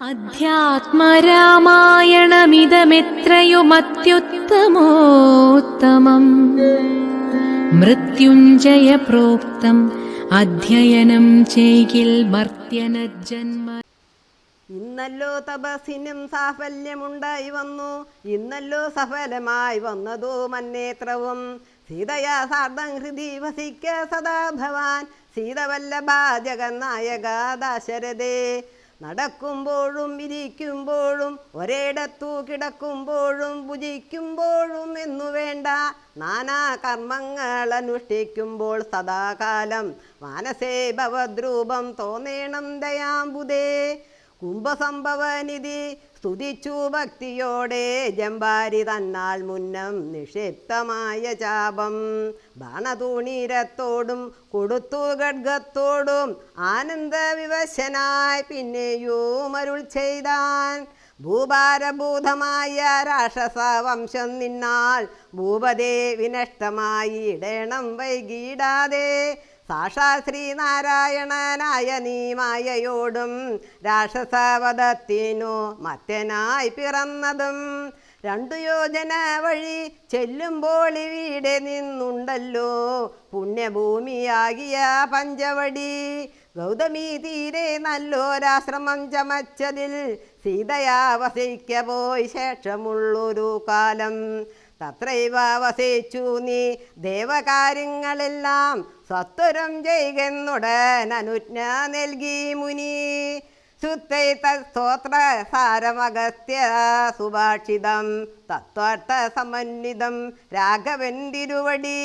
അധ്യാത്മരാമായണമിതമെത്രയുമത്യുത്തമോത്തമം. മൃത്യുഞ്ജയ പ്രോക്തം അധ്യയനം ചെയ്കിൽ മർത്യനജന്മ ഇന്നല്ലോ തപസ്സിനും സാഫല്യമുണ്ടായി വന്നു. ഇന്നല്ലോ സഫലമായി വന്നതു മന്നേത്രവും. സീതയാ സാർദ്ധം ഹൃദി വസിക്ക സദാ ഭവാൻ. സീതവല്ലഭാ ജഗന്നായക ദാശരഥേ നടക്കുമ്പോഴും ഇരിക്കുമ്പോഴും ഒരിടത്തു കിടക്കുമ്പോഴും ഭുജിക്കുമ്പോഴും എന്നു വേണ്ട. നാനാ കർമ്മങ്ങൾ അനുഷ്ഠിക്കുമ്പോൾ സദാകാലം മാനസേ ഭവദ്രൂപം തോന്നേണം ദയാംബുദേ. കുംഭസംഭവനിധി സ്തുതിച്ചു ഭക്തിയോടെ ജമ്പാരി തന്നാൽ മുന്നം നിക്ഷിപ്തമായ ചാപം ബാണതൂണീരത്തോടും കൊടുത്തു ഖഡ്ഗത്തോടും ആനന്ദവിവശനായി പിന്നെയും അരുൾ ചെയ്താൻ. ഭൂഭാരഭൂതമായ രാക്ഷസ വംശം നിന്നാൽ ഭൂപതേ വിനഷ്ടമായി ഇടേണം വൈകിടാതെ. സാക്ഷാൽ ശ്രീനാരായണനായ നീ മായയോടും രാക്ഷസവധത്തിനു മറ്റനായി പിറന്നതും. രണ്ടു യോജന വഴി ചെല്ലുമ്പോൾ ഇവിടെ നിന്നുണ്ടല്ലോ. പുണ്യഭൂമിയാകിയ പഞ്ചവടി. ഗൗതമി തീരെ നല്ലൊരാശ്രമം ചമച്ചതിൽ സീതയാ വസിക്ക പോയി ശേഷമുള്ളൊരു കാലം. തത്രൈവ വസിച്ചു നീ. ദേവകാര്യങ്ങളെല്ലാം സത്വരം ചെയ്യുന്നുടൻ അനുജ്ഞ നൽകി മുനി. ശുദ്ധൈ സ്തോത്ര സാരമഗസ്ത്യ സുഭാഷിതം തത്വാർത്ഥ സമന്വിതം രാഘവൻ തിരുവടി.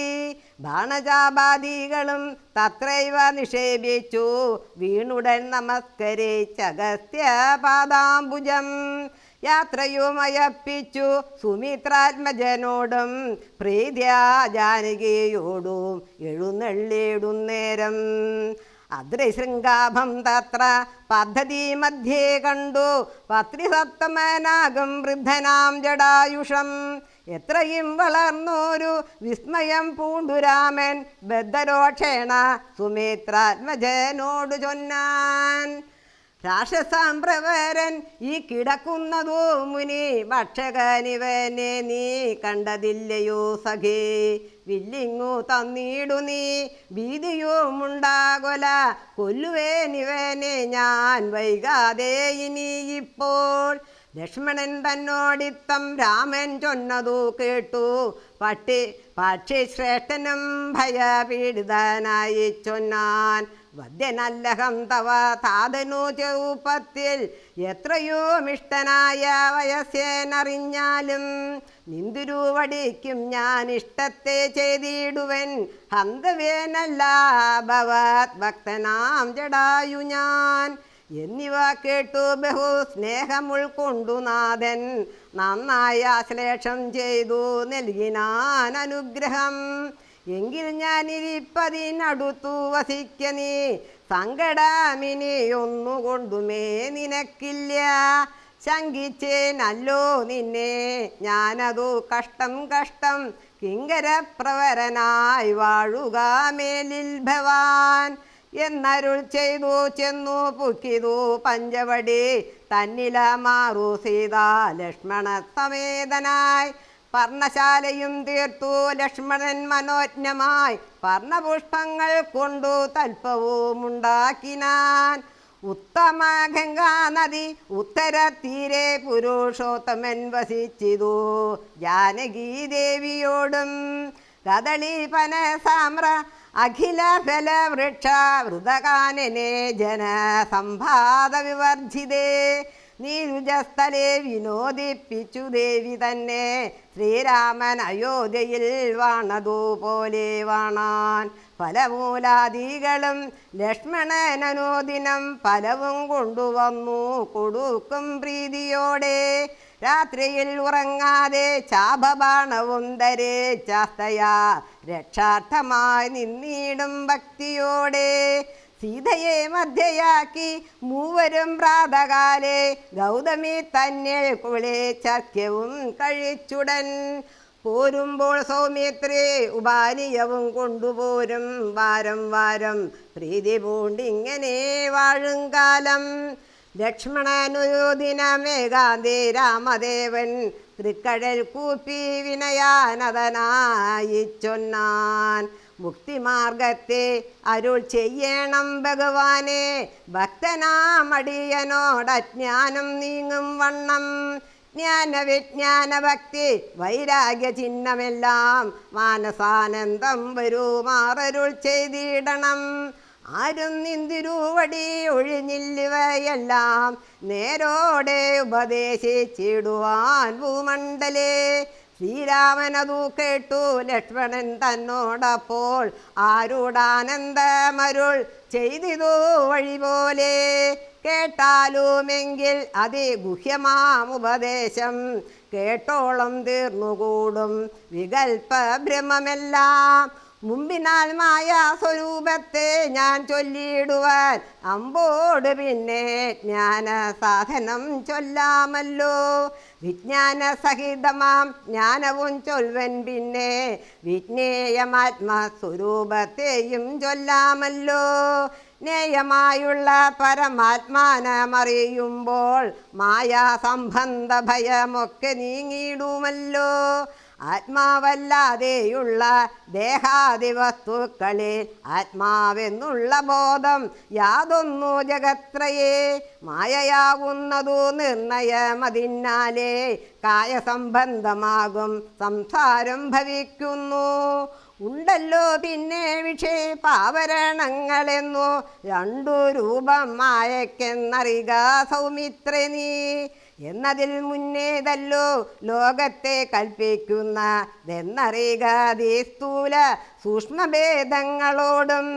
ബാണജാപാദികളും തത്രൈവ നിഷേപിച്ചു വീണുടൻ നമസ്കരിച്ചഗസ്ത്യ പാദാംബുജം യാത്രയുമയപ്പിച്ചു സുമിത്രാത്മജനോടും പ്രീത്യാ ജാനകിയോടും എഴുന്നള്ളിടുന്നേരം അദ്രിശൃംഗാഭം തത്ര പദ്ധതി മധ്യേ കണ്ടു പത്രിസപ്തമനാകും വൃദ്ധനാം ജടായുഷം. എത്രയും വളർന്നൊരു വിസ്മയം പൂണ്ടുരാമൻ ബദ്ധരോക്ഷേണ സുമിത്രാത്മജനോട് ചൊന്നാൻ. രാക്ഷസാംപ്രവരൻ ഈ കിടക്കുന്നതോ മുനി ഭക്ഷകനിവനെ നീ കണ്ടതില്ലയോ സഖേ. വില്ലിങ്ങു തന്നിടു നീ ഭീതിയുമുണ്ടാകൊല കൊല്ലുവേനിവനെ ഞാൻ വൈകാതെ ഇനി ഇപ്പോൾ. ലക്ഷ്മണൻ തന്നോടിത്തം രാമൻ ചൊന്നതു കേട്ടു. പട്ടി പക്ഷി ശ്രേഷ്ഠനും ഭയപീഡിതനായി ചൊന്നാൻ വദ്യനല്ലഹം തവ താതനു ചെറുപ്പത്തിൽ എത്രയോ മിഷ്ടനായ വയസ്സേനറിഞ്ഞാലും നിന്തുരുവടിക്കും ഞാൻ ഇഷ്ടത്തെ ചെയ്തിടുവൻ ഹന്തവേനല്ല ഭവത് ഭക്തനാം ജടായു ഞാൻ. എന്നിവ കേട്ടു ബഹു സ്നേഹം ഉൾക്കൊണ്ടു നാഥൻ. നന്നായി ആശ്ലേഷം ചെയ്തു നൽകിനാൻ അനുഗ്രഹം എങ്കിൽ ഞാനിരിപ്പതിനടുത്തു വസിക്ക നീ. സങ്കടാമിനിയൊന്നുകൊണ്ടുമേ നിനക്കില്ല. ശങ്കിച്ചേനല്ലോ നിന്നെ. ഞാനതു കഷ്ടം കഷ്ടം കിങ്കരപ്രവരനായി വാഴുക മേലിൽ ഭവാൻ. എന്നരുൾ ചെയ്തു ചെന്നു പുക്കിതു പഞ്ചവടി. തന്നില മാറു സീതാ ലക്ഷ്മണ സമേതനായി. പർണശാലയും തീർത്തു. ലക്ഷ്മണൻ മനോജ്ഞമായി പർണപുഷ്പങ്ങൾ കൊണ്ടു തൽപ്പവും ഉണ്ടാക്കിനാൻ ഉത്തമ ഗംഗാ നദി ഉത്തര തീരെ പുരുഷോത്തമൻ വസിച്ചിതു. ജാനകീദേവിയോടും ദേവിയോടും കദളി പനസാമ്ര അഖില ഫല വൃക്ഷ വൃതകാനനെ ജന സംഭാത വിവർജിതേ നീരുജസ്ഥലെ വിനോദിപ്പിച്ചു ദേവി തന്നെ. ശ്രീരാമൻ അയോധ്യയിൽ വാണതുപോലെ വാണാൻ. പല ഫലമൂലാദികളും ലക്ഷ്മണനനുദിനം പലവും കൊണ്ടുവന്നു കൊടുക്കും പ്രീതിയോടെ. രാത്രിയിൽ ഉറങ്ങാതെ ചാപബാണവും ധരേച്ചാസ്തയാ രക്ഷാർത്ഥമായി നിന്നിടും ഭക്തിയോടെ. സീതയെ മധ്യയാക്കി മൂവരും പ്രാതകാലെ ഗൗതമി തന്നെ കുളിച്ചർക്യവും കഴിച്ചുടൻ. പോരുമ്പോൾ സൗമിത്രി ഉപാനീയവും കൊണ്ടുപോരും. വാരം വാരം പ്രീതി പൂണ്ടിങ്ങനെ വാഴും കാലം. ലക്ഷ്മണനുയോധിന മേഘാന്തി രാമദേവൻ തൃക്കടൽ കൂപ്പി വിനയാനതനായി ചൊന്നാൻ. മുക്തിമാർഗത്തെ അരുൾ ചെയ്യണം ഭഗവാനെ. ഭക്തനാമടിയനോടജ്ഞാനം നീങ്ങും വണ്ണം. ജ്ഞാന വിജ്ഞാന ഭക്തി വൈരാഗ്യ ചിഹ്നമെല്ലാം മാനസാനന്ദം വരുമാറരുൾ ചെയ്തിടണം. ആരും നിന്തിരുവടി ഒഴിഞ്ഞില്ലിവയെല്ലാം നേരോടെ ഉപദേശിച്ചിടുവാൻ ഭൂമണ്ഡലേ. ശ്രീരാമനതു കേട്ടു ലക്ഷ്മണൻ തന്നോടപ്പോൾ ആരുടാനന്ദമരുൾ ചെയ്തിതു വഴി പോലെ കേട്ടാലുമെങ്കിൽ അതിഗുഹ്യമാം ഉപദേശം. കേട്ടോളം തീർന്നുകൂടും വികൽപ്പ ഭ്രമമെല്ലാം മുമ്പിനാൽ മായ സ്വരൂപത്തെ ഞാൻ ചൊല്ലിയിടുവാൻ അമ്പോട് പിന്നെ ജ്ഞാന സാധനം ചൊല്ലാമല്ലോ. വിജ്ഞാന സഹിതമാം ജ്ഞാനവും ചൊൽവൻ പിന്നെ. വിജ്ഞേയമാത്മസ്വരൂപത്തെയും ചൊല്ലാമല്ലോ. നേയമായുള്ള പരമാത്മാനമറിയുമ്പോൾ മായാസംബന്ധ ഭയമൊക്കെ നീങ്ങിയിടുമല്ലോ. ആത്മാവല്ലാതെയുള്ള ദേഹാദി വസ്തുക്കളിൽ ആത്മാവെന്നുള്ള ബോധം യാതൊന്നു ജഗത്രയേ. മായയാകുന്നതു നിർണയമതിന്നാലെ കായസംബന്ധമാകും സംസാരം ഭവിക്കുന്നു. ഉണ്ടല്ലോ പിന്നെ വിഷയപാവരണങ്ങളെന്നു രണ്ടു രൂപം മായക്കെന്നറിക സൗമിത്രേ നീ. എന്നതിൽ മുന്നേതല്ലോ ലോകത്തെ കൽപ്പിക്കുന്ന ദേ സ്ഥൂല സൂക്ഷ്മഭേദങ്ങളോടും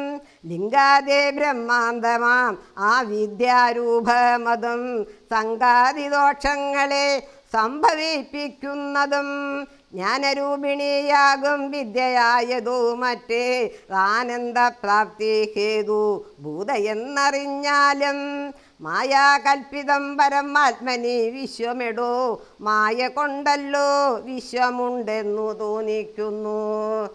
ലിംഗാതെ ബ്രഹ്മാന്തമാം ആ വിദ്യാരൂപമതും സംഘാതിദോഷങ്ങളെ സംഭവിപ്പിക്കുന്നതും ജ്ഞാനരൂപിണിയാകും വിദ്യയായതു മറ്റേ ആനന്ദപ്രാപ്തി ഹേതു ഭൂത എന്നറിഞ്ഞാലും മായാകൽപ്പിതം പരമാത്മനി വിശ്വമെടോ. മായ കൊണ്ടല്ലോ വിശ്വമുണ്ടെന്നു തോന്നിക്കുന്നു.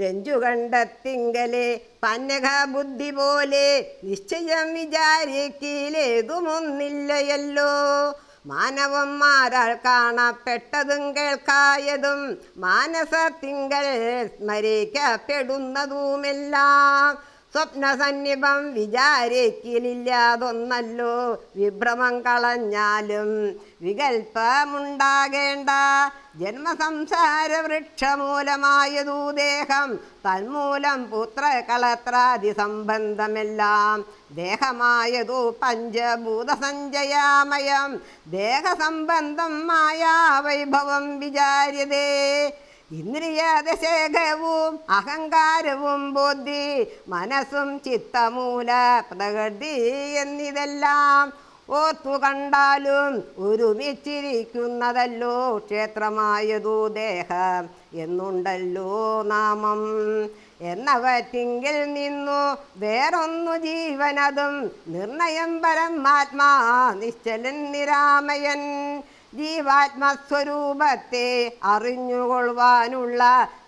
രഞ്ജു കണ്ടെത്തിങ്കലെ പന്നക ബുദ്ധി പോലെ നിശ്ചയം വിചാരിക്കിലേതുമൊന്നില്ലയല്ലോ. മാനവന്മാരാൽ കാണപ്പെട്ടതും കേൾക്കായതും മാനസത്തിങ്കൽ സ്മരിക്കപ്പെടുന്നതുമെല്ലാം. സ്വപ്നസന്നിഭം വിചാരിക്കലില്ലാതൊന്നല്ലോ. വിഭ്രമം കളഞ്ഞാലും വികൽപ്പമുണ്ടാകേണ്ട. ജന്മസംസാര വൃക്ഷമൂലമായതു ദേഹം. തന്മൂലം പുത്രകളത്രാദി സംബന്ധമെല്ലാം ദേഹമായതു പഞ്ചഭൂതസഞ്ചയാമയം. ദേഹസംബന്ധം മായാവൈഭവം വിചാര്യതേ. ഇന്ദ്രിയദശേഖവും അഹങ്കാരവും ബുദ്ധി മനസ്സും ചിത്തമൂല പ്രകൃതി എന്നിതെല്ലാം ഓർത്തു കണ്ടാലും ഒരുമിച്ചിരിക്കുന്നതല്ലോ ക്ഷേത്രമായതു ദേഹം എന്നുണ്ടല്ലോ നാമം. എന്നവറ്റിങ്കിൽ നിന്നു വേറൊന്നു ജീവനതും നിർണയം പരമാത്മാ നിശ്ചലൻ നിരാമയൻ. ജീവാത്മസ്വരൂപത്തെ അറിഞ്ഞുകൊള്ളുവാനുള്ള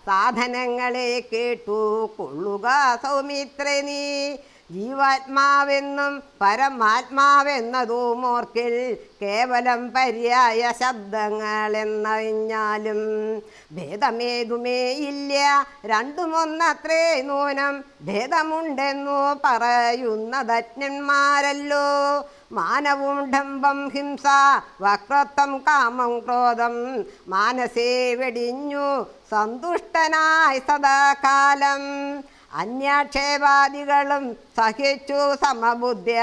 സാധനങ്ങളെ കേട്ടു കൊള്ളുക സൗമിത്രേ നീ. ജീവാത്മാവെന്നും പരമാത്മാവെന്നതും ഓർക്കിൽ കേവലം പര്യായ ശബ്ദങ്ങളെന്നറിഞ്ഞാലും ഭേദമേതുമേ ഇല്ല രണ്ടുമൊന്നത്രേ നൂനം ഭേദമുണ്ടെന്നു പറയുന്നതജ്ഞന്മാരല്ലോ. മാനവും ഡംബം ഹിംസ വക്രത്വം കാമം ക്രോധം. മാനസേ വെടിഞ്ഞു സന്തുഷ്ടനായി സദാകാലം. അന്യാക്ഷേപാദികളും സഹിച്ചു സമബുദ്ധ്യ.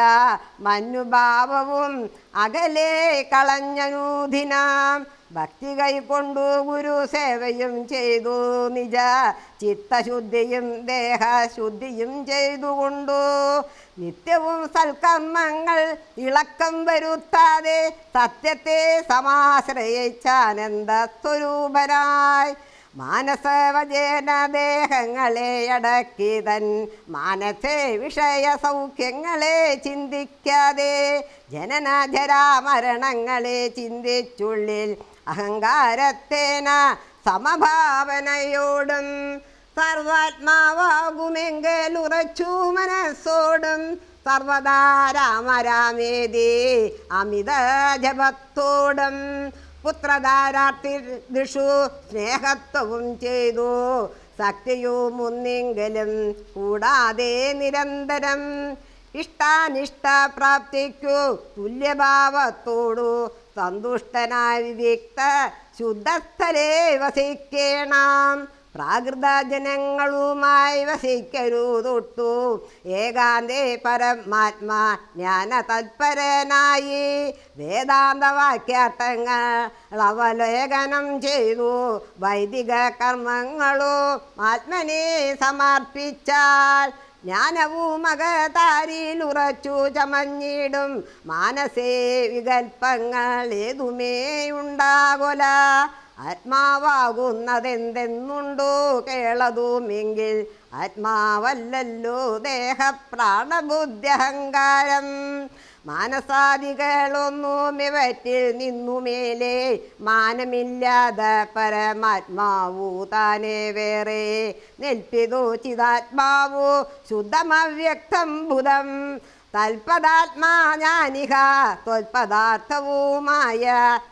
മനുഭാവവും അകലേ കളഞ്ഞനൂധിനാം. ഭക്തി കൈക്കൊണ്ടു ഗുരു സേവയും ചെയ്തു നിജ ചിത്തശുദ്ധിയും ദേഹശുദ്ധിയും ചെയ്തുകൊണ്ടു. നിത്യവും സൽക്കർമ്മങ്ങൾ ഇളക്കം വരുത്താതെ സത്യത്തെ സമാശ്രയിച്ചാനന്ദ സ്വരൂപരായി മാനസവചേന ദേഹങ്ങളെ അടക്കി തൻ മാനസേ വിഷയ സൗഖ്യങ്ങളെ ചിന്തിക്കാതെ ജനനജരാമരണങ്ങളെ ചിന്തിച്ചുള്ളിൽ അഹങ്കാരത്തേന സമഭാവനയോടും സർവാത്മാവാകുമെങ്കിലുറച്ചു മനസ്സോടും സർവദാ രാമരാമേതി അമിത ജപത്തോടും പുത്രധാരാർത്ഥി ദിഷു സ്നേഹത്വവും ചെയ്തു ശക്തിയും ഒന്നെങ്കിലും കൂടാതെ നിരന്തരം ഇഷ്ടാനിഷ്ട പ്രാപ്തിക്കു തുല്യഭാവത്തോടു സന്തുഷ്ടനായ വിവേക്ത ശുദ്ധസ്ഥലേ വസിക്കേണം പ്രാകൃത ജനങ്ങളുമായി വസിക്കരുതൊട്ടു ഏകാന്തേ പരമാത്മാ ജ്ഞാന തത്പരനായി വേദാന്ത വാക്യാർത്ഥങ്ങൾ അവലേഖനം ചെയ്തു. വൈദിക കർമ്മങ്ങളും ആത്മനെ സമർപ്പിച്ചാൽ ജ്ഞാനവും മകതാരിൽ ഉറച്ചു ചമഞ്ഞിടും. മാനസേ വികൽപ്പങ്ങൾ ഏതുമേ ഉണ്ടാകൊല ആത്മാവാകുന്നതെന്തെന്നുണ്ടോ കേളതുമെങ്കിൽ ആത്മാവല്ലല്ലോ ദേഹപ്രാണബുദ്ധ്യഹങ്കാരം. മാനസാദികളൊന്നും ഇവറ്റിൽ നിന്നുമേലെ മാനമില്ലാതെ പരമാത്മാവു താനെ വേറെ. നിൽപ്പിതു ചിതാത്മാവു ശുദ്ധമവ്യക്തം ബുധം. തൽപദാത്മാ ഞാനിഹ ത്വൽപദാർത്ഥവുമായ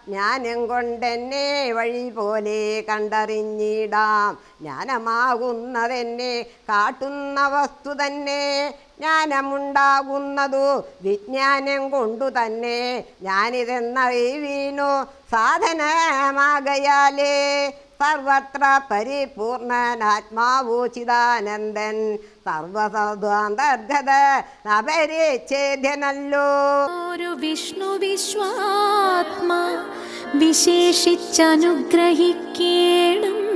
ജ്ഞാനം കൊണ്ടെന്നെ വഴി പോലെ കണ്ടറിഞ്ഞിടാം. ജ്ഞാനമാകുന്നതെന്നെ കാട്ടുന്ന വസ്തു തന്നെ ജ്ഞാനമുണ്ടാകുന്നതു വിജ്ഞാനം കൊണ്ടു തന്നെ ഞാനിതെന്നറിവീനു സാധനമാകയാലേ സർവത്ര പരിപൂർണനാത്മാവോചിതാനന്ദൻ. സർവസദ്വാന്തർഗത അപരിച്ഛേദ്യനല്ലോ ഒരു വിഷ്ണു വിശ്വാത്മാ വിശേഷിച്ചനുഗ്രഹിക്കേണം.